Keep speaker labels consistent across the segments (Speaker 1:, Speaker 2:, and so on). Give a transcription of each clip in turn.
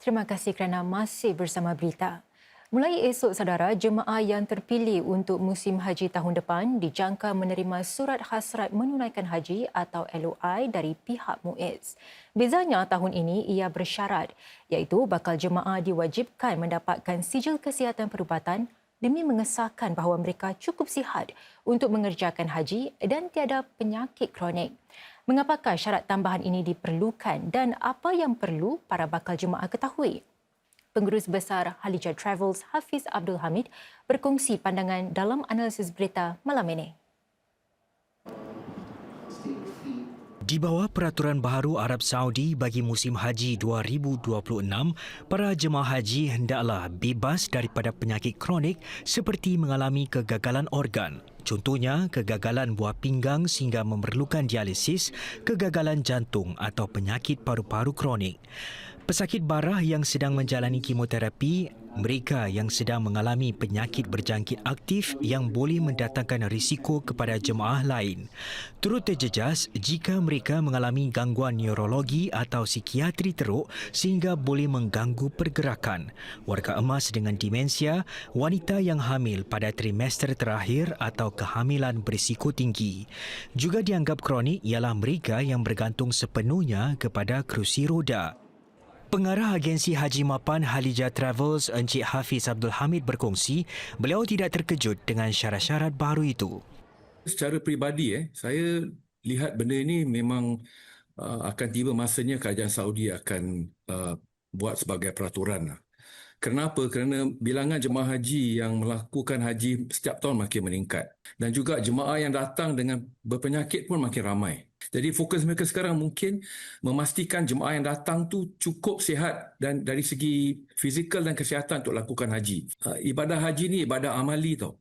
Speaker 1: Terima kasih kerana masih bersama berita. Mulai esok saudara, jemaah yang terpilih untuk musim haji tahun depan dijangka menerima surat hasrat menunaikan haji atau LOI dari pihak MUIZ. Bezanya tahun ini ia bersyarat iaitu bakal jemaah diwajibkan mendapatkan sijil kesihatan perubatan demi mengesahkan bahawa mereka cukup sihat untuk mengerjakan haji dan tiada penyakit kronik. Mengapakah syarat tambahan ini diperlukan dan apa yang perlu para bakal jemaah ketahui? Pengurus Besar Halijah Travels Hafiz Abdul Hamid berkongsi pandangan dalam analisis berita malam ini.
Speaker 2: Di bawah peraturan baharu Arab Saudi bagi musim haji 2026, para jemaah haji hendaklah bebas daripada penyakit kronik seperti mengalami kegagalan organ. Contohnya, kegagalan buah pinggang sehingga memerlukan dialisis, kegagalan jantung atau penyakit paru-paru kronik. Pesakit barah yang sedang menjalani kemoterapi, mereka yang sedang mengalami penyakit berjangkit aktif yang boleh mendatangkan risiko kepada jemaah lain. Turut terjejas jika mereka mengalami gangguan neurologi atau psikiatri teruk sehingga boleh mengganggu pergerakan. Warga emas dengan demensia, wanita yang hamil pada trimester terakhir atau kehamilan berisiko tinggi. Juga dianggap kronik ialah mereka yang bergantung sepenuhnya kepada kerusi roda. Pengarah agensi Haji Mapan Halijah Travels Encik Hafiz Abdul Hamid berkongsi beliau tidak terkejut dengan syarat-syarat baru itu.
Speaker 3: Secara peribadi eh saya lihat benda ini memang uh, akan tiba masanya kerajaan Saudi akan uh, buat sebagai peraturan lah. Kenapa? Kerana bilangan jemaah haji yang melakukan haji setiap tahun makin meningkat dan juga jemaah yang datang dengan berpenyakit pun makin ramai. Jadi fokus mereka sekarang mungkin memastikan jemaah yang datang tu cukup sihat dan dari segi fizikal dan kesihatan untuk lakukan haji. Uh, ibadah haji ni ibadah amali tau.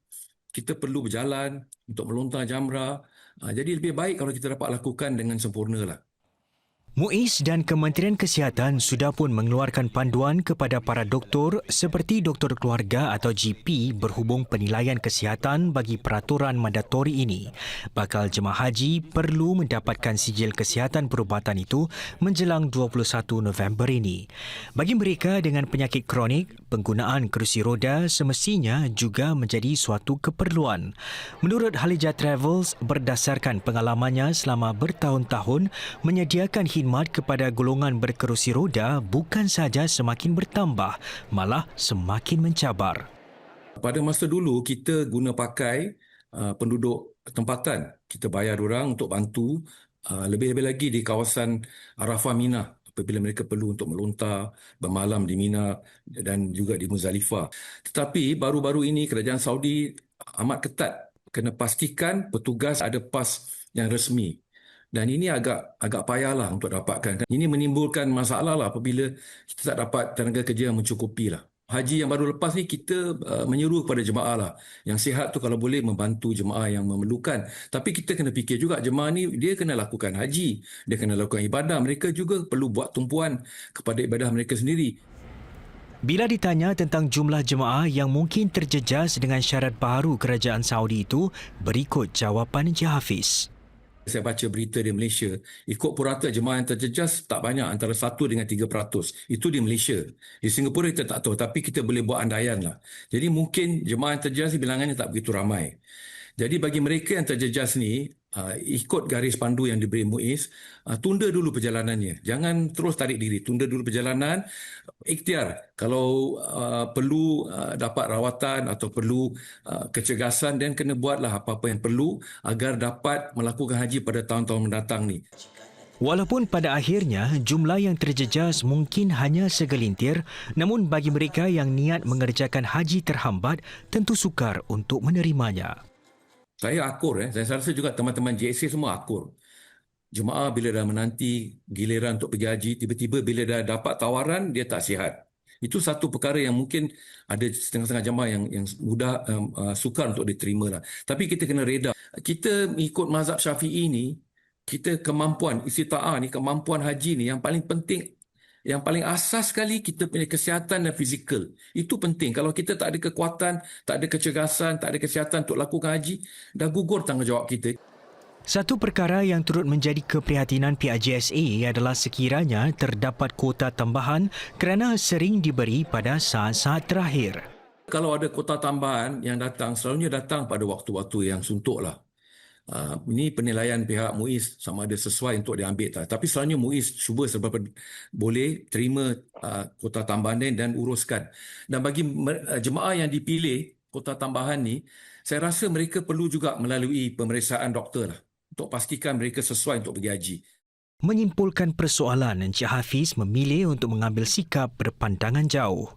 Speaker 3: Kita perlu berjalan untuk melontar jamrah. Uh, jadi lebih baik kalau kita dapat lakukan dengan sempurna lah.
Speaker 2: MUIZ dan Kementerian Kesihatan sudah pun mengeluarkan panduan kepada para doktor seperti doktor keluarga atau GP berhubung penilaian kesihatan bagi peraturan mandatori ini. Bakal jemaah haji perlu mendapatkan sijil kesihatan perubatan itu menjelang 21 November ini. Bagi mereka dengan penyakit kronik, penggunaan kerusi roda semestinya juga menjadi suatu keperluan. Menurut Halijah Travels, berdasarkan pengalamannya selama bertahun-tahun menyediakan khidmat kepada golongan berkerusi roda bukan sahaja semakin bertambah, malah semakin mencabar.
Speaker 3: Pada masa dulu kita guna pakai uh, penduduk tempatan. Kita bayar orang untuk bantu uh, lebih-lebih lagi di kawasan Arafah Mina apabila mereka perlu untuk melontar bermalam di Mina dan juga di Muzdalifah. Tetapi baru-baru ini kerajaan Saudi amat ketat kena pastikan petugas ada pas yang resmi dan ini agak agak payahlah untuk dapatkan. Ini menimbulkan masalah lah apabila kita tak dapat tenaga kerja yang mencukupi lah. Haji yang baru lepas ni kita uh, menyeru kepada jemaah lah. Yang sihat tu kalau boleh membantu jemaah yang memerlukan. Tapi kita kena fikir juga jemaah ni dia kena lakukan haji. Dia kena lakukan ibadah. Mereka juga perlu buat tumpuan kepada ibadah mereka sendiri.
Speaker 2: Bila ditanya tentang jumlah jemaah yang mungkin terjejas dengan syarat baru kerajaan Saudi itu, berikut jawapan Encik Hafiz.
Speaker 3: Saya baca berita di Malaysia, ikut purata jemaah yang terjejas tak banyak, antara 1 dengan 3%. Itu di Malaysia. Di Singapura kita tak tahu, tapi kita boleh buat andaian lah. Jadi mungkin jemaah yang terjejas bilangannya tak begitu ramai. Jadi bagi mereka yang terjejas ni, uh, ikut garis pandu yang diberi MUIZ, uh, tunda dulu perjalanannya. Jangan terus tarik diri, tunda dulu perjalanan. Ikhtiar, kalau uh, perlu uh, dapat rawatan atau perlu uh, kecergasan, dan kena buatlah apa-apa yang perlu agar dapat melakukan haji pada tahun-tahun mendatang ni.
Speaker 2: Walaupun pada akhirnya jumlah yang terjejas mungkin hanya segelintir, namun bagi mereka yang niat mengerjakan haji terhambat, tentu sukar untuk menerimanya.
Speaker 3: Saya akur eh. Saya rasa juga teman-teman JSA semua akur. Jemaah bila dah menanti giliran untuk pergi haji, tiba-tiba bila dah dapat tawaran, dia tak sihat. Itu satu perkara yang mungkin ada setengah-setengah jemaah yang yang mudah um, uh, sukar untuk diterima lah. Tapi kita kena reda. Kita ikut mazhab syafi'i ni, kita kemampuan istita'ah ni, kemampuan haji ni yang paling penting yang paling asas sekali kita punya kesihatan dan fizikal. Itu penting. Kalau kita tak ada kekuatan, tak ada kecergasan, tak ada kesihatan untuk lakukan haji, dah gugur tanggungjawab kita.
Speaker 2: Satu perkara yang turut menjadi keprihatinan pihak JSA adalah sekiranya terdapat kuota tambahan kerana sering diberi pada saat-saat terakhir.
Speaker 3: Kalau ada kota tambahan yang datang, selalunya datang pada waktu-waktu yang suntuk lah. Uh, ini penilaian pihak MUIS sama ada sesuai untuk diambil tak. Tapi selalunya MUIS cuba seberapa boleh terima uh, kota tambahan ni dan uruskan. Dan bagi uh, jemaah yang dipilih kota tambahan ni, saya rasa mereka perlu juga melalui pemeriksaan doktor lah untuk pastikan mereka sesuai untuk pergi haji.
Speaker 2: Menyimpulkan persoalan, Encik Hafiz memilih untuk mengambil sikap berpandangan jauh.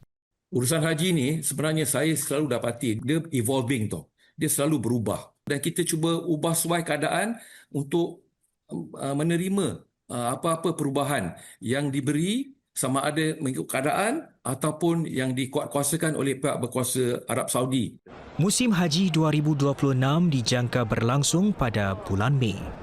Speaker 3: Urusan haji ni sebenarnya saya selalu dapati dia evolving tau. Dia selalu berubah. Dan kita cuba ubah suai keadaan untuk uh, menerima uh, apa-apa perubahan yang diberi sama ada mengikut keadaan ataupun yang dikuatkuasakan oleh pihak berkuasa Arab Saudi.
Speaker 2: Musim Haji 2026 dijangka berlangsung pada bulan Mei.